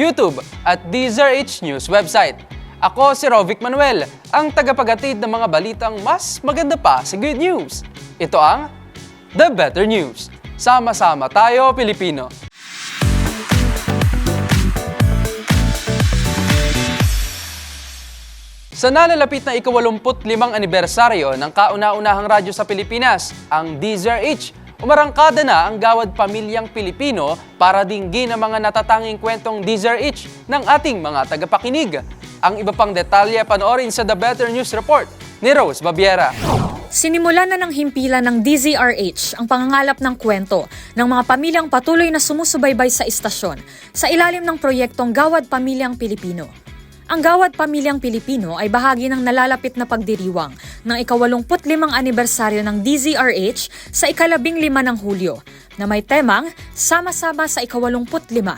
YouTube at DZRH News website. Ako si Rovic Manuel, ang tagapagatid ng mga balitang mas maganda pa sa good news. Ito ang The Better News. Sama-sama tayo, Pilipino. Sa nalalapit na ikawalumput-limang anibersaryo ng kauna-unahang radyo sa Pilipinas, ang DZRH, umarangkada na ang gawad pamilyang Pilipino para dinggin ang mga natatanging kwentong DZRH ng ating mga tagapakinig. Ang iba pang detalye panoorin sa The Better News Report ni Rose Babiera. Sinimula na ng himpilan ng DZRH ang pangangalap ng kwento ng mga pamilyang patuloy na sumusubaybay sa istasyon sa ilalim ng proyektong Gawad Pamilyang Pilipino. Ang Gawad Pamilyang Pilipino ay bahagi ng nalalapit na pagdiriwang ng ikawalumput limang anibersaryo ng DZRH sa ikalabing lima ng Hulyo na may temang Sama-sama sa ikawalumput lima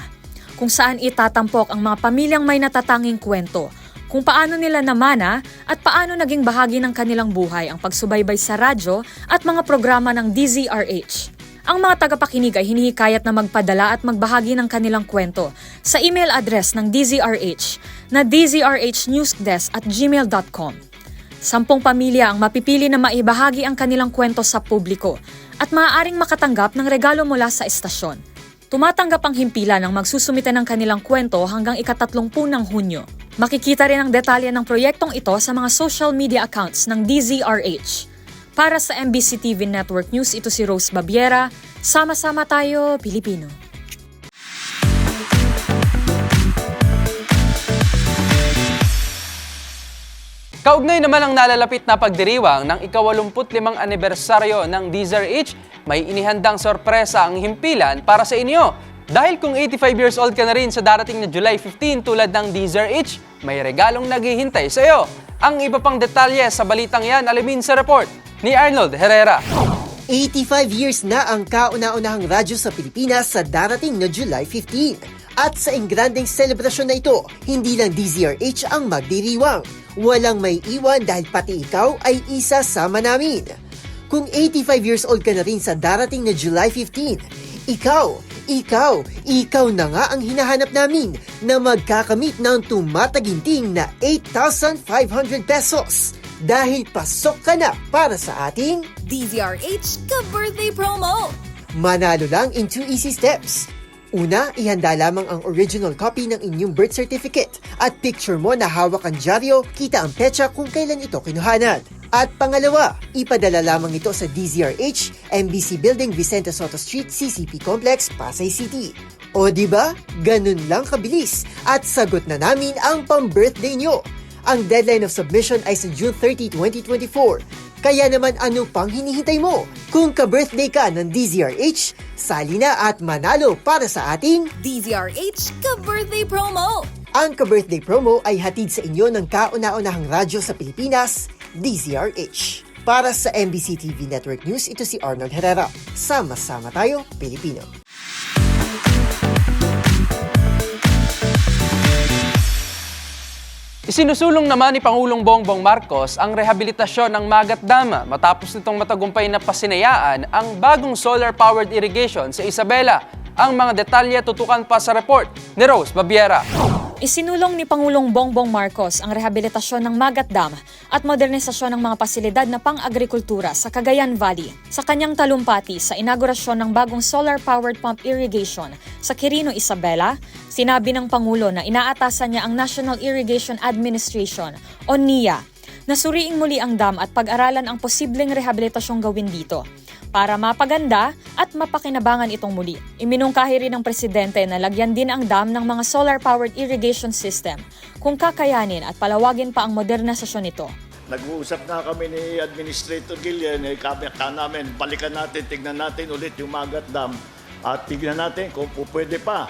kung saan itatampok ang mga pamilyang may natatanging kwento kung paano nila namana at paano naging bahagi ng kanilang buhay ang pagsubaybay sa radyo at mga programa ng DZRH. Ang mga tagapakinig ay hinihikayat na magpadala at magbahagi ng kanilang kwento sa email address ng DZRH na dzrhnewsdesk at gmail.com. Sampung pamilya ang mapipili na maibahagi ang kanilang kwento sa publiko at maaaring makatanggap ng regalo mula sa istasyon. Tumatanggap ang himpila ng magsusumite ng kanilang kwento hanggang ikatatlongpu ng Hunyo. Makikita rin ang detalye ng proyektong ito sa mga social media accounts ng DZRH. Para sa MBC TV Network News, ito si Rose Babiera. Sama-sama tayo, Pilipino. Kaugnay naman ang nalalapit na pagdiriwang ng ikawalumput limang anibersaryo ng DZRH, may inihandang sorpresa ang himpilan para sa inyo. Dahil kung 85 years old ka na rin sa darating na July 15 tulad ng DZRH, may regalong naghihintay sa iyo. Ang iba pang detalye sa balitang yan alamin sa report ni Arnold Herrera. 85 years na ang kauna-unahang radyo sa Pilipinas sa darating na July 15. At sa ingranding selebrasyon na ito, hindi lang DZRH ang magdiriwang. Walang may iwan dahil pati ikaw ay isa sama namin. Kung 85 years old ka na rin sa darating na July 15, ikaw, ikaw, ikaw na nga ang hinahanap namin na magkakamit ng tumataginting na 8,500 pesos. Dahil pasok ka na para sa ating DZRH ka-birthday promo! Manalo lang in two easy steps. Una, ihanda lamang ang original copy ng inyong birth certificate at picture mo na hawak ang dyaryo, kita ang petsa kung kailan ito kinuhanan. At pangalawa, ipadala lamang ito sa DZRH, MBC Building, Vicente Soto Street, CCP Complex, Pasay City. O di ba? Ganun lang kabilis at sagot na namin ang pang-birthday nyo. Ang deadline of submission ay sa June 30, 2024. Kaya naman ano pang hinihintay mo? Kung ka-birthday ka ng DZRH, sali na at manalo para sa ating DZRH ka-birthday promo! ang ka-birthday promo ay hatid sa inyo ng kauna-unahang radyo sa Pilipinas, DZRH. Para sa MBC TV Network News, ito si Arnold Herrera. Sama-sama tayo, Pilipino. Isinusulong naman ni Pangulong Bongbong Marcos ang rehabilitasyon ng Magat Dama matapos nitong matagumpay na pasinayaan ang bagong solar-powered irrigation sa Isabela. Ang mga detalye tutukan pa sa report ni Rose Babiera. Isinulong ni Pangulong Bongbong Marcos ang rehabilitasyon ng Magat Dam at modernisasyon ng mga pasilidad na pang-agrikultura sa Cagayan Valley sa kanyang talumpati sa inaugurasyon ng bagong solar-powered pump irrigation sa Quirino, Isabela. Sinabi ng Pangulo na inaatasan niya ang National Irrigation Administration o NIA na suriing muli ang dam at pag-aralan ang posibleng rehabilitasyong gawin dito para mapaganda at mapakinabangan itong muli. Iminungkahi rin ng presidente na lagyan din ang dam ng mga solar-powered irrigation system kung kakayanin at palawagin pa ang modernisasyon nito. Nag-uusap nga kami ni Administrator Gillian, eh, kami ka namin, balikan natin, tignan natin ulit yung Magat Dam at tignan natin kung pwede pa.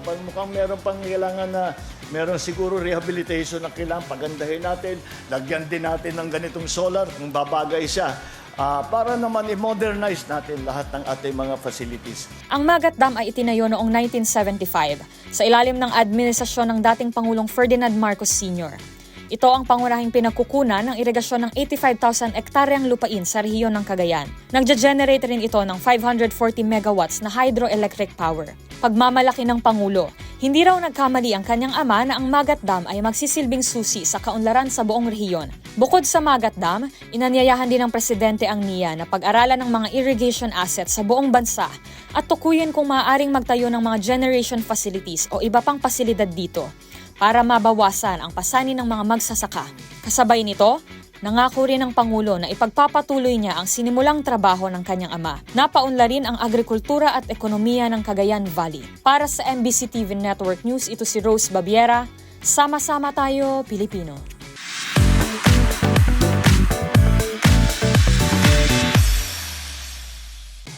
Pag mukhang meron pang kailangan na meron siguro rehabilitation na kailangan pagandahin natin, lagyan din natin ng ganitong solar kung babagay siya. Ah, para naman i-modernize natin lahat ng ating mga facilities. Ang Magat Dam ay itinayo noong 1975 sa ilalim ng administrasyon ng dating Pangulong Ferdinand Marcos Sr. Ito ang pangunahing pinagkukunan ng irigasyon ng 85,000 ektaryang lupain sa rehiyon ng Cagayan. Nagja-generate rin ito ng 540 megawatts na hydroelectric power. Pagmamalaki ng Pangulo, hindi raw nagkamali ang kanyang ama na ang Magat Dam ay magsisilbing susi sa kaunlaran sa buong rehiyon. Bukod sa Magat Dam, inanyayahan din ng presidente ang NIA na pag-aralan ng mga irrigation assets sa buong bansa at tukuyin kung maaaring magtayo ng mga generation facilities o iba pang pasilidad dito para mabawasan ang pasani ng mga magsasaka. Kasabay nito, nangako rin ng Pangulo na ipagpapatuloy niya ang sinimulang trabaho ng kanyang ama. Napaunlarin ang agrikultura at ekonomiya ng Cagayan Valley. Para sa MBC TV Network News, ito si Rose Babiera. Sama-sama tayo, Pilipino.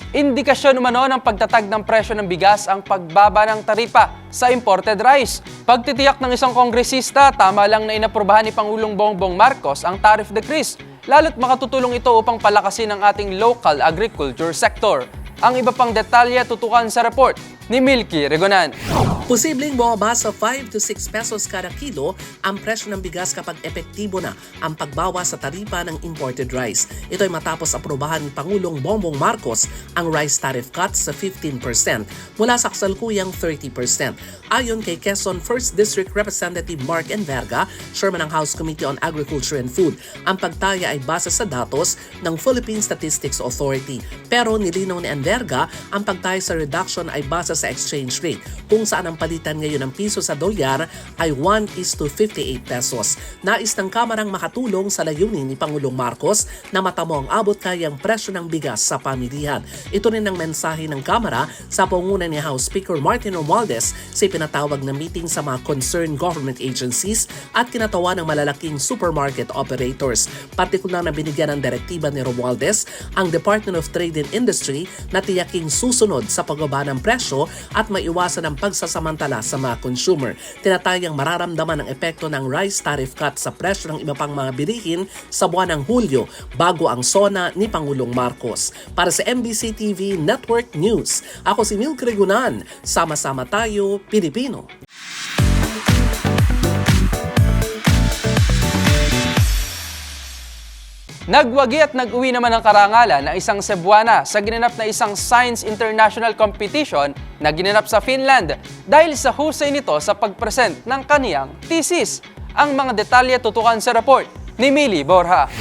Indikasyon umano ng pagtatag ng presyo ng bigas ang pagbaba ng taripa sa imported rice. Pagtitiyak ng isang kongresista, tama lang na inaprubahan ni Pangulong Bongbong Marcos ang tariff decrease, lalo't makatutulong ito upang palakasin ang ating local agriculture sector. Ang iba pang detalye tutukan sa report ni Milky Regonan. Posibleng bumaba sa 5 to 6 pesos kada kilo ang presyo ng bigas kapag epektibo na ang pagbawa sa taripa ng imported rice. Ito ay matapos aprobahan ni Pangulong Bongbong Marcos ang rice tariff cut sa 15% mula sa kasalukuyang 30%. Ayon kay Quezon 1st District Representative Mark Enverga, Chairman ng House Committee on Agriculture and Food, ang pagtaya ay base sa datos ng Philippine Statistics Authority. Pero nilinaw ni Enverga, ang pagtaya sa reduction ay base sa exchange rate, kung saan ang palitan ngayon ng piso sa dolyar ay 1 is to 58 pesos. Nais ng Kamarang makatulong sa layunin ni Pangulong Marcos na matamo ang abot kayang presyo ng bigas sa pamilihan. Ito rin ang mensahe ng Kamara sa pangunan ni House Speaker Martin Romualdez sa pinatawag na meeting sa mga concerned government agencies at kinatawa ng malalaking supermarket operators. Partikular na binigyan ng direktiba ni Romualdez ang Department of Trade and Industry na tiyaking susunod sa pagbaba ng presyo at maiwasan ang pagsasamantala sa mga consumer. Tinatayang mararamdaman ang epekto ng rice tariff cut sa presyo ng iba pang mga bilihin sa buwan ng Hulyo bago ang SONA ni Pangulong Marcos. Para sa MBC TV Network News, ako si Milk Regunan. Sama-sama tayo, Pilipino. Nagwagi at nag-uwi naman ng karangalan ng isang Cebuana sa ginanap na isang Science International Competition na ginanap sa Finland dahil sa husay nito sa pagpresent ng kaniyang thesis. Ang mga detalye tutukan sa report ni Millie Borja.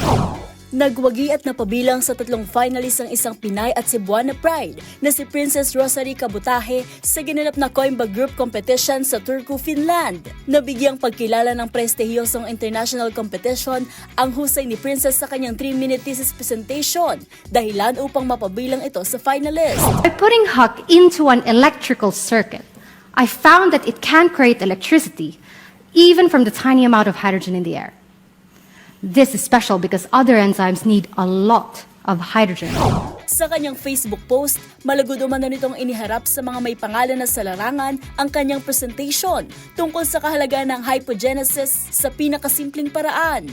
Nagwagi at napabilang sa tatlong finalist ang isang Pinay at Cebuana Pride na si Princess Rosary Kabutahe sa ginanap na Coimba Group Competition sa Turku, Finland. Nabigyang pagkilala ng prestihiyosong international competition ang husay ni Princess sa kanyang 3-minute thesis presentation, dahilan upang mapabilang ito sa finalist. By putting Huck into an electrical circuit, I found that it can create electricity even from the tiny amount of hydrogen in the air. This is special because other enzymes need a lot of hydrogen. Sa kanyang Facebook post, malagod umano nitong iniharap sa mga may pangalan na sa larangan ang kanyang presentation tungkol sa kahalagaan ng hypogenesis sa pinakasimpleng paraan.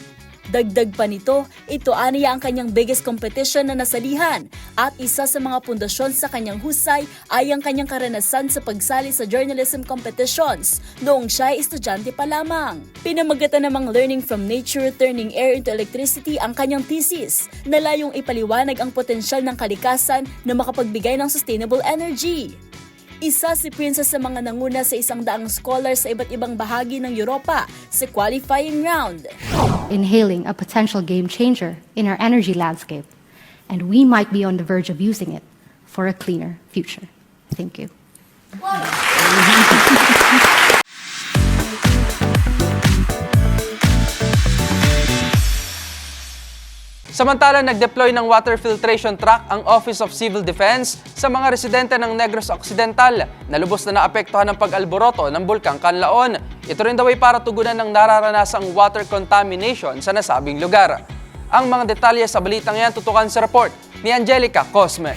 Dagdag pa nito, ito aniya ang kanyang biggest competition na nasalihan at isa sa mga pundasyon sa kanyang husay ay ang kanyang karanasan sa pagsali sa journalism competitions noong siya ay estudyante pa lamang. Pinamagatan namang learning from nature turning air into electricity ang kanyang thesis na layong ipaliwanag ang potensyal ng kalikasan na makapagbigay ng sustainable energy. Isa si Princess sa mga nanguna sa isang daang scholar sa iba't ibang bahagi ng Europa sa qualifying round. Inhaling a potential game changer in our energy landscape, and we might be on the verge of using it for a cleaner future. Thank you. Samantala, nag-deploy ng water filtration truck ang Office of Civil Defense sa mga residente ng Negros Occidental na lubos na naapektuhan ng pag-alboroto ng Bulkang Kanlaon. Ito rin daw ay para tugunan ng nararanasang water contamination sa nasabing lugar. Ang mga detalye sa balitang yan tutukan sa report ni Angelica Cosme.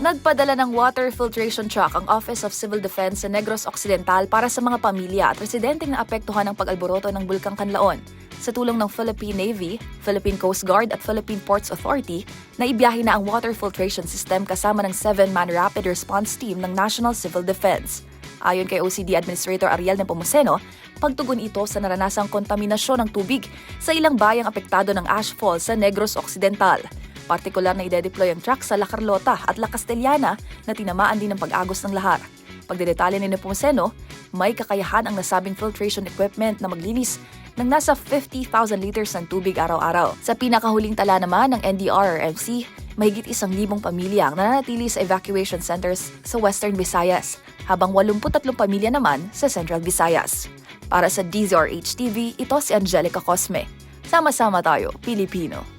Nagpadala ng water filtration truck ang Office of Civil Defense sa Negros Occidental para sa mga pamilya at residenteng naapektuhan ng pag-alboroto ng Bulkang Kanlaon. Sa tulong ng Philippine Navy, Philippine Coast Guard at Philippine Ports Authority, naibiyahe na ang water filtration system kasama ng 7-man rapid response team ng National Civil Defense. Ayon kay OCD Administrator Ariel Nepomuceno, pagtugon ito sa naranasang kontaminasyon ng tubig sa ilang bayang apektado ng ashfall sa Negros Occidental. Partikular na ide-deploy ang truck sa La Carlota at La Castellana na tinamaan din ng pag-agos ng lahar. Pagdedetalye ni Nepomuceno, may kakayahan ang nasabing filtration equipment na maglinis ng nasa 50,000 liters ng tubig araw-araw. Sa pinakahuling tala naman ng NDRRMC, mahigit isang libong pamilya ang nananatili sa evacuation centers sa Western Visayas, habang 83 pamilya naman sa Central Visayas. Para sa DZRH TV, ito si Angelica Cosme. Sama-sama tayo, Pilipino.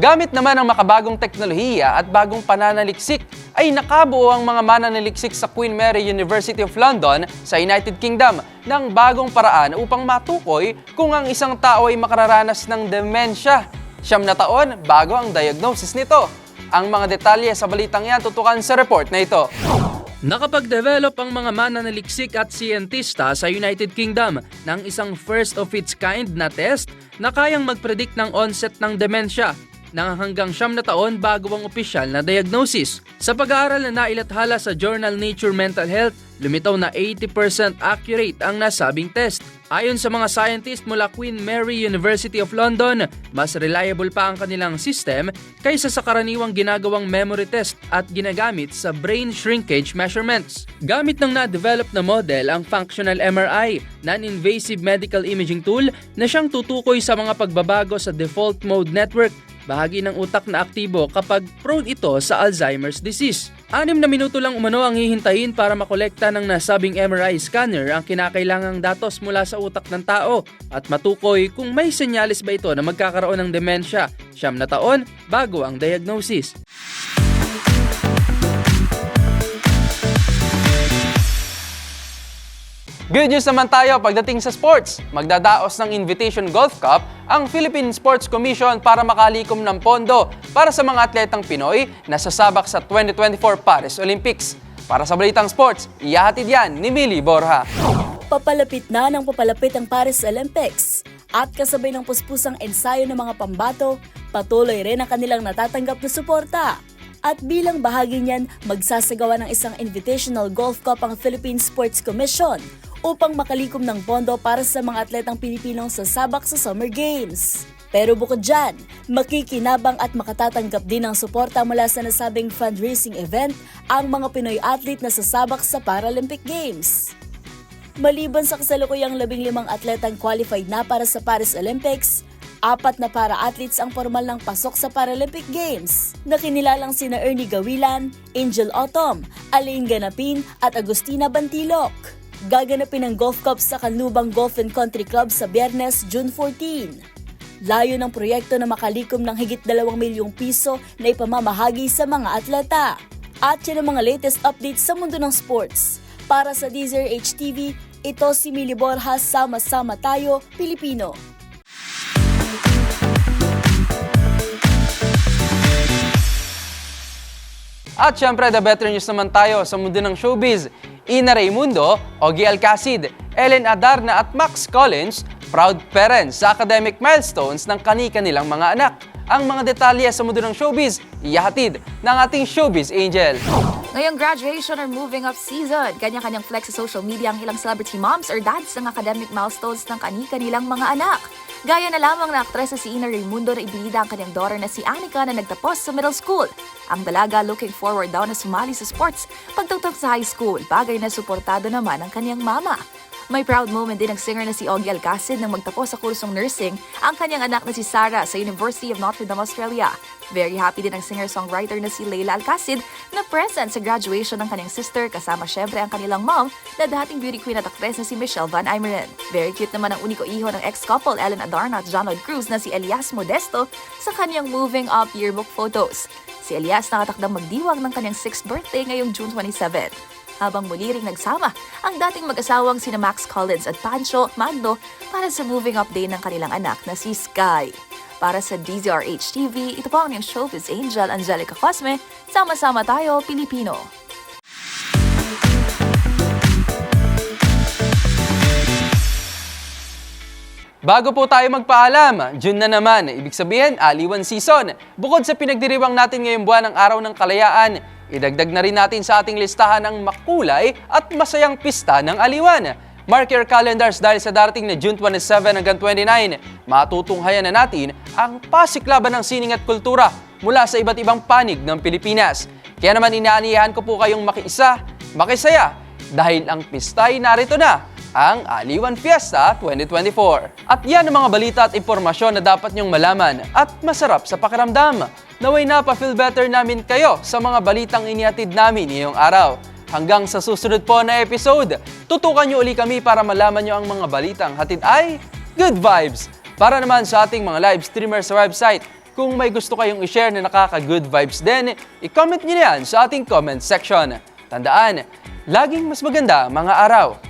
Gamit naman ang makabagong teknolohiya at bagong pananaliksik, ay nakabuo ang mga mananaliksik sa Queen Mary University of London sa United Kingdom ng bagong paraan upang matukoy kung ang isang tao ay makararanas ng demensya. Siyam na taon bago ang diagnosis nito. Ang mga detalye sa balitang yan tutukan sa report na ito. Nakapag-develop ang mga mananaliksik at siyentista sa United Kingdom ng isang first of its kind na test na kayang mag-predict ng onset ng demensya na hanggang siyam na taon bago ang opisyal na diagnosis. Sa pag-aaral na nailathala sa Journal Nature Mental Health, lumitaw na 80% accurate ang nasabing test. Ayon sa mga scientist mula Queen Mary University of London, mas reliable pa ang kanilang system kaysa sa karaniwang ginagawang memory test at ginagamit sa brain shrinkage measurements. Gamit ng na-develop na model ang functional MRI, non-invasive medical imaging tool na siyang tutukoy sa mga pagbabago sa default mode network bahagi ng utak na aktibo kapag prone ito sa Alzheimer's disease. Anim na minuto lang umano ang hihintayin para makolekta ng nasabing MRI scanner ang kinakailangang datos mula sa utak ng tao at matukoy kung may senyales ba ito na magkakaroon ng demensya siyam na taon bago ang diagnosis. Good news naman tayo pagdating sa sports. Magdadaos ng Invitation Golf Cup ang Philippine Sports Commission para makalikom ng pondo para sa mga atletang Pinoy na sasabak sa 2024 Paris Olympics. Para sa Balitang Sports, iyahatid yan ni Millie Borja. Papalapit na ng papalapit ang Paris Olympics. At kasabay ng puspusang ensayo ng mga pambato, patuloy rin ang kanilang natatanggap na suporta. At bilang bahagi niyan, magsasagawa ng isang Invitational Golf Cup ang Philippine Sports Commission upang makalikom ng pondo para sa mga atletang Pilipinong sasabak sa Summer Games. Pero bukod dyan, makikinabang at makatatanggap din ng suporta mula sa nasabing fundraising event ang mga Pinoy athlete na sasabak sa Paralympic Games. Maliban sa kasalukuyang labing limang atletang qualified na para sa Paris Olympics, apat na para-athletes ang formal ng pasok sa Paralympic Games na kinilalang sina Ernie Gawilan, Angel Autumn, Alain Ganapin at Agustina Bantilok. Gaganapin ang Golf Cup sa Kanlubang Golf and Country Club sa Biyernes, June 14. Layo ng proyekto na makalikom ng higit 2 milyong piso na ipamamahagi sa mga atleta. At yan ang mga latest updates sa mundo ng sports. Para sa DZRH TV, ito si Mili Borjas, Sama-sama Tayo, Pilipino. At syempre, the better news naman tayo sa mundo ng showbiz. Ina Raimundo, Ogie Alcacid, Ellen Adarna at Max Collins, proud parents sa academic milestones ng kani-kanilang mga anak. Ang mga detalye sa mundo ng showbiz, iyahatid ng ating showbiz angel. Ngayong graduation or moving up season, kanya-kanyang flex sa social media ang ilang celebrity moms or dads ng academic milestones ng kani-kanilang mga anak. Gaya na lamang na aktres na si Ina Raimundo na ibinida ang kanyang daughter na si Anika na nagtapos sa middle school. Ang dalaga looking forward daw na sumali sa sports pagtugtog sa high school, bagay na suportado naman ang kanyang mama. May proud moment din ang singer na si Ogie Alcacid nang magtapos sa kursong nursing ang kanyang anak na si Sarah sa University of Notre Dame, Australia. Very happy din ang singer-songwriter na si Leila Alcacid na present sa graduation ng kanyang sister kasama syempre ang kanilang mom na dating beauty queen at actress na si Michelle Van Imeren. Very cute naman ang uniko iho ng ex-couple Ellen Adarna at John Lloyd Cruz na si Elias Modesto sa kanyang moving up yearbook photos. Si Elias nakatakdang magdiwang ng kanyang 6th birthday ngayong June 27 habang muli ring nagsama ang dating mag-asawang sina Max Collins at Pancho Magno para sa moving up day ng kanilang anak na si Sky. Para sa DZRH TV, ito po ang inyong showbiz angel Angelica Cosme. Sama-sama tayo, Pilipino. Bago po tayo magpaalam, June na naman, ibig sabihin, aliwan season. Bukod sa pinagdiriwang natin ngayong buwan ng Araw ng Kalayaan, idagdag na rin natin sa ating listahan ang makulay at masayang pista ng aliwan. Mark your calendars dahil sa darating na June 27 hanggang 29, matutunghayan na natin ang pasiklaban ng sining at kultura mula sa iba't ibang panig ng Pilipinas. Kaya naman inaaniyahan ko po kayong makiisa, makisaya, dahil ang pistay narito na, ang Aliwan Fiesta 2024. At yan ang mga balita at impormasyon na dapat niyong malaman at masarap sa pakiramdam. Naway na pa-feel better namin kayo sa mga balitang inihatid namin ngayong araw. Hanggang sa susunod po na episode, tutukan niyo uli kami para malaman niyo ang mga balitang hatid ay Good Vibes. Para naman sa ating mga live streamers sa website, kung may gusto kayong i-share na nakaka-good vibes din, i-comment niyo yan sa ating comment section. Tandaan, laging mas maganda mga araw.